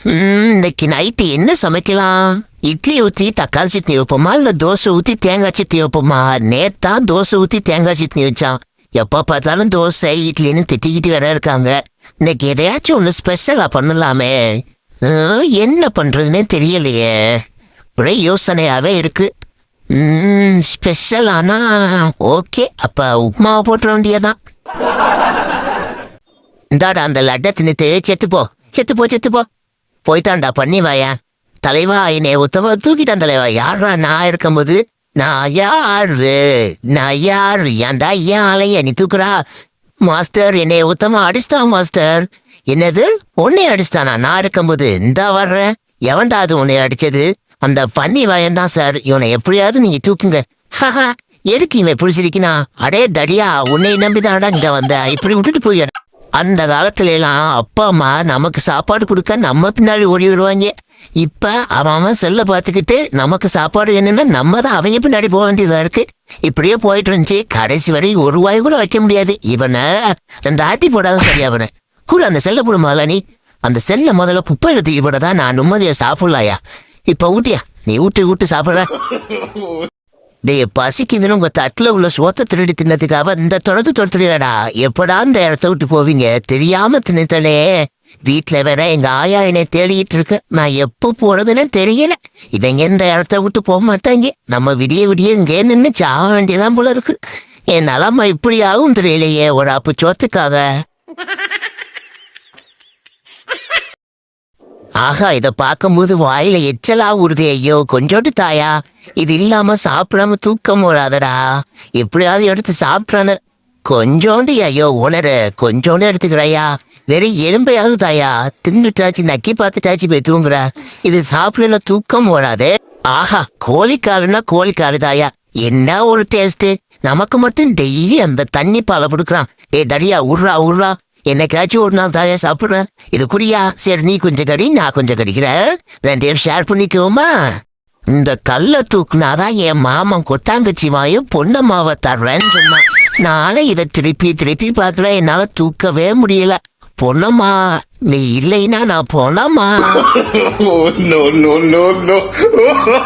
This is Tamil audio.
ம், இன்னைக்கு நைட்டு என்ன சமைக்கலாம்? இட்லி ஊத்தி தக்காளி சட்னி வைப்போமா? இல்ல தோசை ஊத்தி தேங்காய் சட்னி வைப்போமா? நேத்தா தோசை ஊத்தி தேங்காய் சட்னி வச்சான். எப்ப பார்த்தாலும் தோசை இட்லின்னு திட்டிக்கிட்டு வேற இருக்காங்க. இன்னைக்கு எதையாச்சும் ஒன்று ஸ்பெஷலா பண்ணலாமே. என்ன பண்றதுன்னே தெரியலையே. ஒரே யோசனையாவே இருக்கு. ம், ஸ்பெஷல் ஆனால் ஓகே அப்ப உப்மாவை போட்டுற வேண்டியதான் இந்தாடா அந்த லட்டை தின்னுட்டு செத்துப்போ. செத்துப்போ செத்துப்போ. போ போயிட்டான்டா பண்ணி வாயா தலைவா என்னை உத்தம தூக்கிட்டான் தலைவா. யாரா நான் இருக்கும்போது? நான் யாரு? நான் யாரு? ஏன்டா ஏன் ஆலைய நீ தூக்குறா? மாஸ்டர் என்னை உத்தமா அடிச்சிட்டான் மாஸ்டர். என்னது? உன்னை அடிச்சிட்டானா? நான் இருக்கும்போது இந்தா வர்றேன் எவன்டா அது உன்னை அடிச்சது? அந்த பன்னி வாயன் சார். இவனை எப்படியாவது நீங்க தூக்குங்க. ஹஹா எதுக்கு இவன் பிடிச்சிருக்கினா அடே தடியா உன்னை நம்பிதான்டா இங்க வந்த. இப்படி விட்டுட்டு போய் அந்த காலத்துல எல்லாம் அப்பா அம்மா நமக்கு சாப்பாடு கொடுக்க நம்ம பின்னாடி ஓடி விடுவாங்க இப்ப அவன் அவன் செல்ல பார்த்துக்கிட்டு நமக்கு சாப்பாடு வேணும்னா நம்ம தான் அவங்க பின்னாடி போக வேண்டியதா இருக்கு. இப்படியே போயிட்டு இருந்துச்சு. கடைசி வரை ஒரு வாய் கூட வைக்க முடியாது. இவனை ரெண்டு ஆட்டி போடாத சரியா அவனை. கூட அந்த செல்ல போடு முதல்ல நீ அந்த செல்ல முதல்ல குப்பை எடுத்து போடதான் நான் நிம்மதியை சாப்பிடலாயா? இப்ப ஊட்டியா? நீ ஊட்டி ஊட்டி சாப்பிடுற. டேய் பசிக்குதுன்னு உங்கள் தட்டில் உள்ள சோத்தை திருடி தின்னதுக்காக இந்த தொடர்ந்து தொடுத்துறியாடா எப்படா இந்த இடத்த விட்டு போவீங்க? தெரியாமல் தின்னுட்டனே. வீட்டில் வேற எங்கள் ஆயா என்னை தேடிட்டு இருக்கு. நான் எப்போ போகிறதுன்னு தெரியல. இவங்க இந்த இடத்த விட்டு போக மாட்டாங்க. நம்ம விடிய விடிய இங்கே நின்று சாக வேண்டியதான் போல இருக்கு. என் நிலமை இப்படி ஆகும் தெரியலையே ஒரு அப்பு சோத்துக்காக. ஆஹா இதை பார்க்கும்போது வாயில எச்சலா ஊறுதே. ஐயோ கொஞ்சோண்டு தாயா. இது இல்லாம சாப்பிடாம தூக்கம் வராதடா. எப்படியாவது எடுத்து சாப்பிட்றானு கொஞ்சோண்டு ஐயோ உணரு. கொஞ்சோண்டு எடுத்துக்கிறையா. வெறும் எலும்பையாவது தாயா. தின்னுட்டாச்சு நக்கி பார்த்துட்டாச்சு போய் தூங்குற. இது சாப்பிடல தூக்கம் ஓடாதே ஆஹா கோழிக்காலுன்னா கோழிக்காலு தாயா. என்ன ஒரு டேஸ்ட் நமக்கு மட்டும் டெய்லி அந்த தண்ணி பாலை கொடுக்குறான். ஏ தடியா உர்றா உர்றா. என்னைக்காச்சும் ஒரு நாள் தாயா சாப்பிடுறேன் இது குறியா சரி நீ கொஞ்சம் கடி நான் கொஞ்சம் கடிக்கிறேன். ரெண்டு பேரும் ஷேர் பண்ணிக்குவோமா? இந்த கல்லை தூக்குனாதான் என் மாமன் கொத்தாங்கச்சி மாயும் பொன்னம்மாவை தர்றேன்னு சொன்னான். நானே இதை திருப்பி திருப்பி பார்க்குறேன். என்னால் தூக்கவே முடியல. பொன்னம்மா நீ இல்லைன்னா நான் போனம்மா oh,